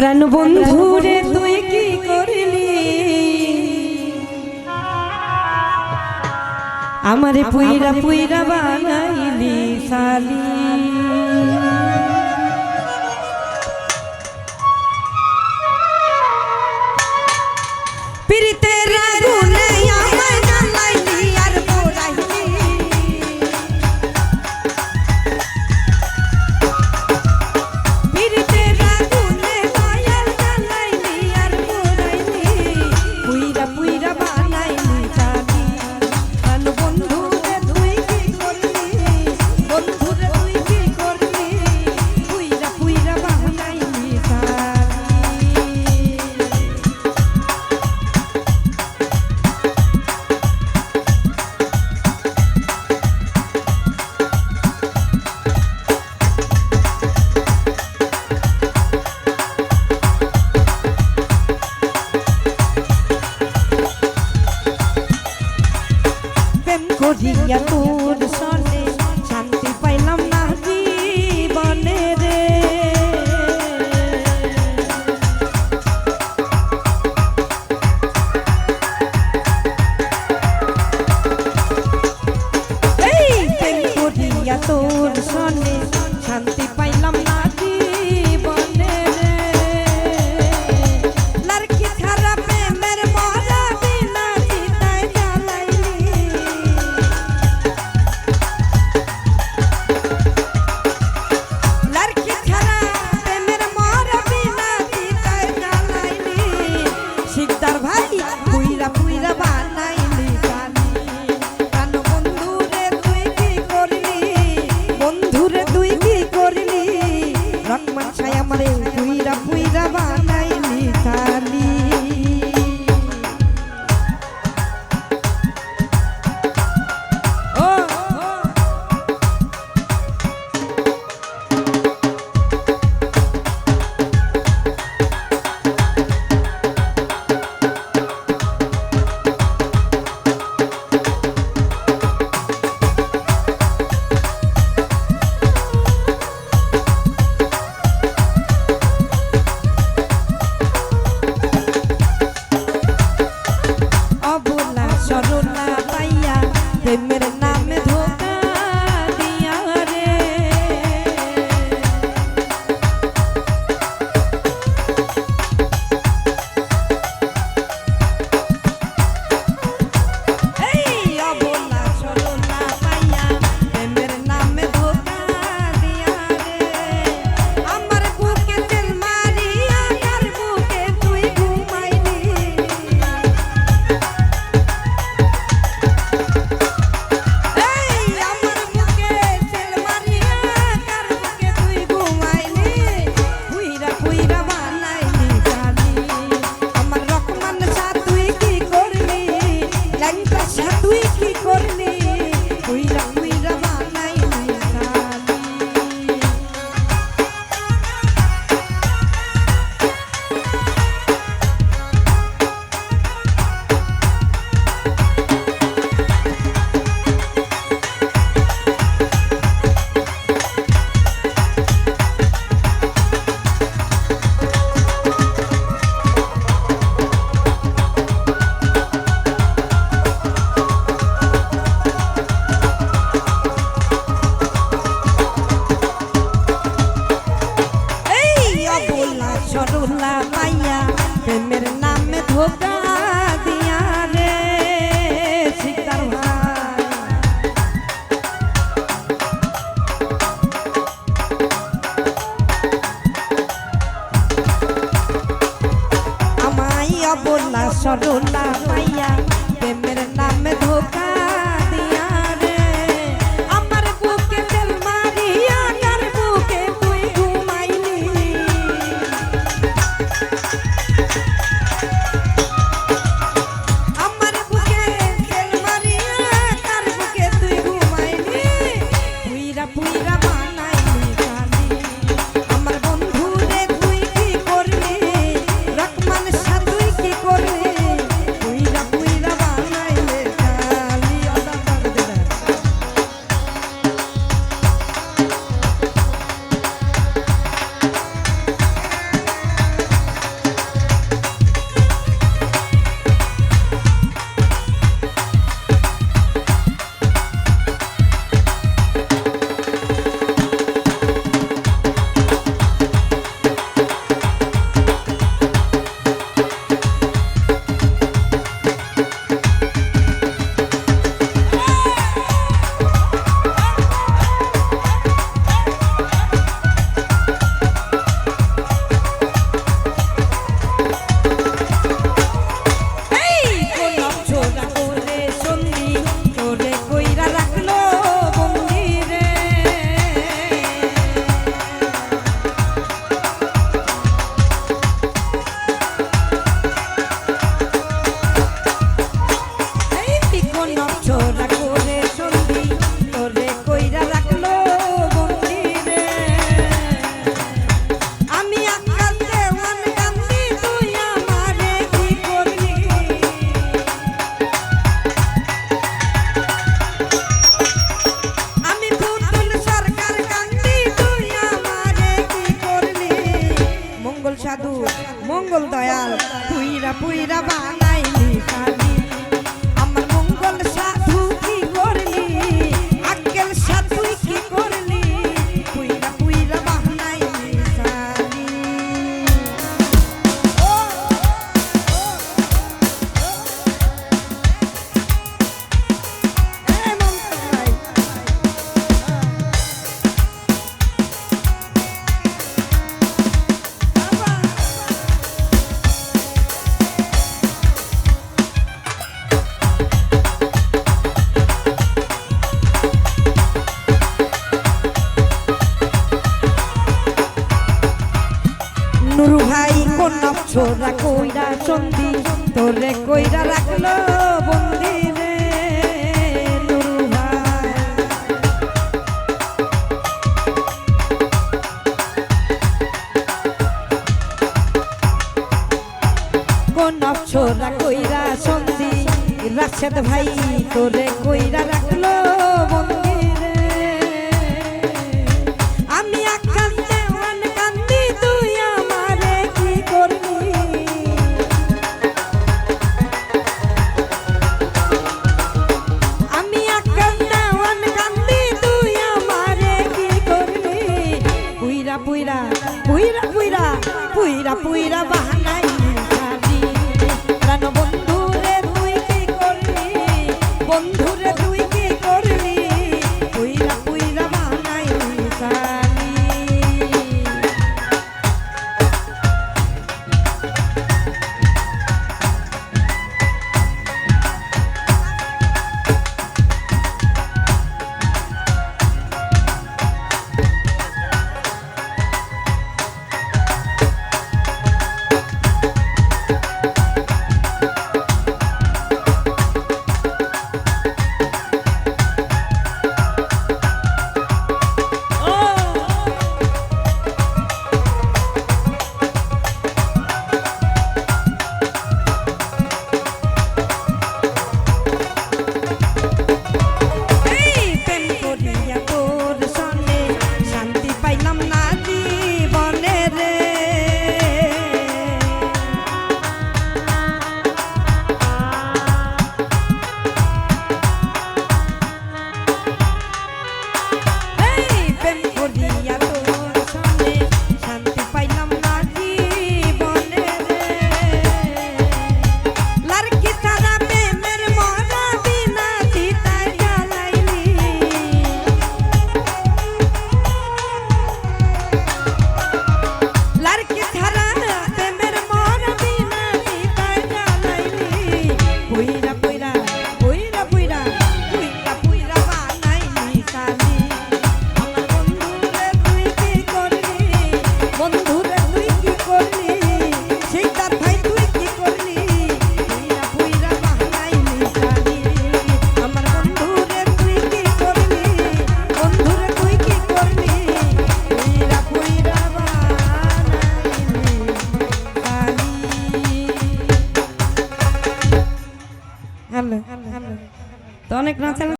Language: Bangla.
প্রাণ বন্ধুরে তুই কি করলি? আমারে পুইরা পুইরা বানাইলি সালি ইয়াকুর সর্দে শান্তি পাইলাম না। সরলা মাইয়া প্রেমের নামে ধোকা। কইরা রাখল বন্দি কইরা সন্ধি রাশেদ ভাই তোরে কইরা রাখ পুইরা পুইরা পুইরা পুইরা পুইরা বাহানাই বন্ধু রে তুই কি করলি? বন্ধু রে তুই কি করলি? পুইরা পুইরা বাহানাই কালি